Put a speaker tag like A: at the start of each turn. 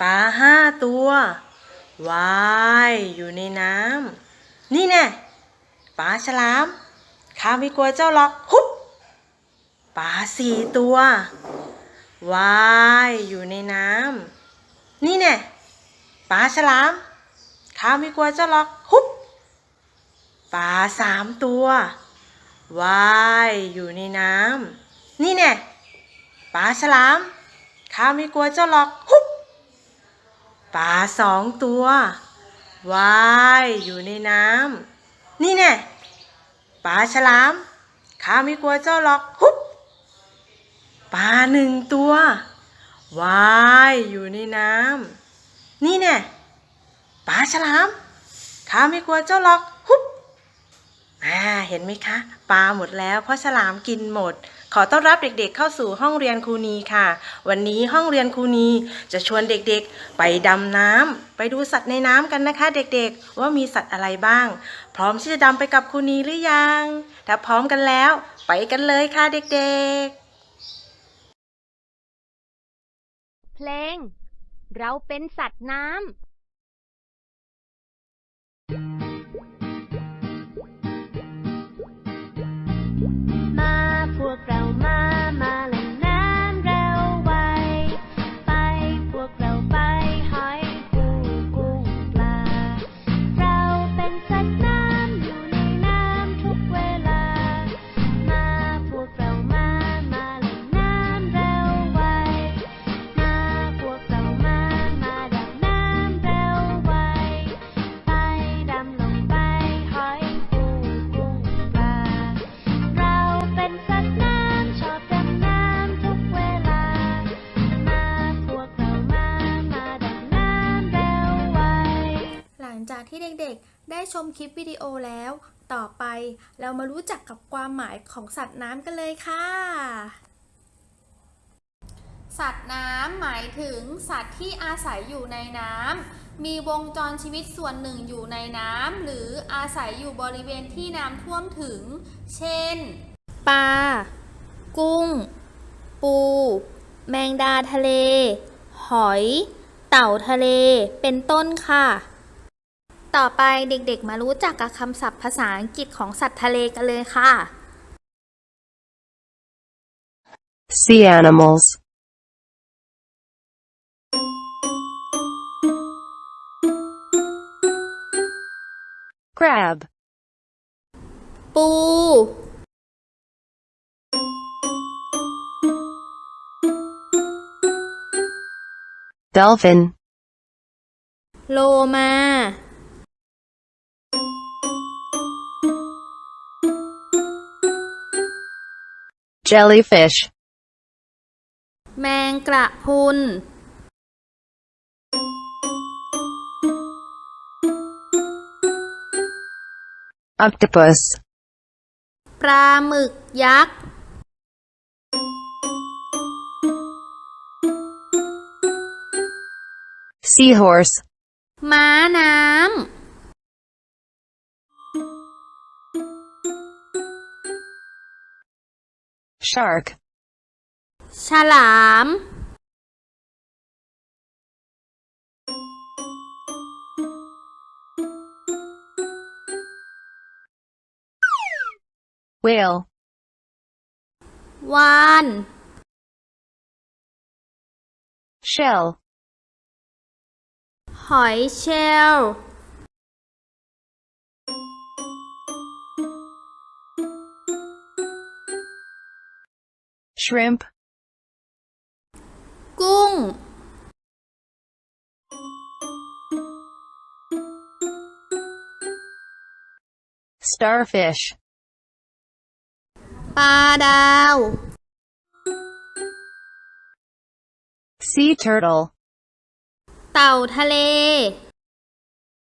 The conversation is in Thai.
A: ปลาห้าตัวว่ายอยู่ในน้ำนี่แน่ปลาฉลามข้าไม่กลัวเจ้าหรอกฮุบปลาสี่ตัวว่ายอยู่ในน้ำนี่แน่ปลาฉลามข้าไม่กลัวเจ้าหรอกฮุบปลาสามตัวว่ายอยู่ในน้ำนี่แน่ปลาฉลามข้าไม่กลัวเจ้าหรอกฮุบ ปลาสองตัวว่ายอยู่ในน้ำนี่แน่ปลาฉลามข้าไม่กลัวเจ้าหรอกฮุบปลาหนึ่งตัวว่ายอยู่ในน้ำนี่แน่ปลาฉลามข้าไม่กลัวเจ้าหรอกฮุบ อ่าเห็นไหมคะปลาหมดแล้วเพราะฉลามกินหมด ขอต้อนรับเด็กๆเข้าสู่ห้องเรียนครูนีค่ะ วันนี้ห้องเรียนครูนีจะชวนเด็กๆ ไปดำน้ำไปดูสัตว์ในน้ำกันนะคะ เด็กๆ ว่ามีสัตว์อะไรบ้าง พร้อมที่จะดำไปกับครูนีหรือยัง ถ้าพร้อมกันแล้ว ไปกันเลยค่ะเด็กๆ
B: เพลง เราเป็นสัตว์น้ำ
C: เด็กๆ ได้ชมคลิปวิดีโอแล้ว ต่อไปเรามารู้จักกับความหมายของสัตว์น้ำกันเลยค่ะ สัตว์น้ำหมายถึงสัตว์ที่อาศัยอยู่ในน้ำมีวงจรชีวิตส่วนหนึ่งอยู่ในน้ำหรืออาศัยอยู่บริเวณที่น้ำท่วมถึง เช่น ปลา กุ้ง ปู แมงดาทะเล หอย เต่าทะเล เป็นต้นค่ะ ต่อไปเด็กๆมารู้จักกับคำศัพท์ภาษาอังกฤษของสัตว์ทะเลกันเลยค่ะ
D: Sea animals. Crab,
C: ปู
D: dolphin,
C: โลมา
D: jellyfish,
C: แมงกระพรุน
D: octopus,
C: ปลาหมึกยักษ์
D: seahorse,
C: ม้าน้ำ
D: shark,
C: ฉลาม
D: whale,
C: วาน
D: shell,
C: หอยเชลล
D: shrimp,
C: กุ้ง
D: starfish,
C: ปลาดาว
D: sea turtle,
C: เต่าทะเล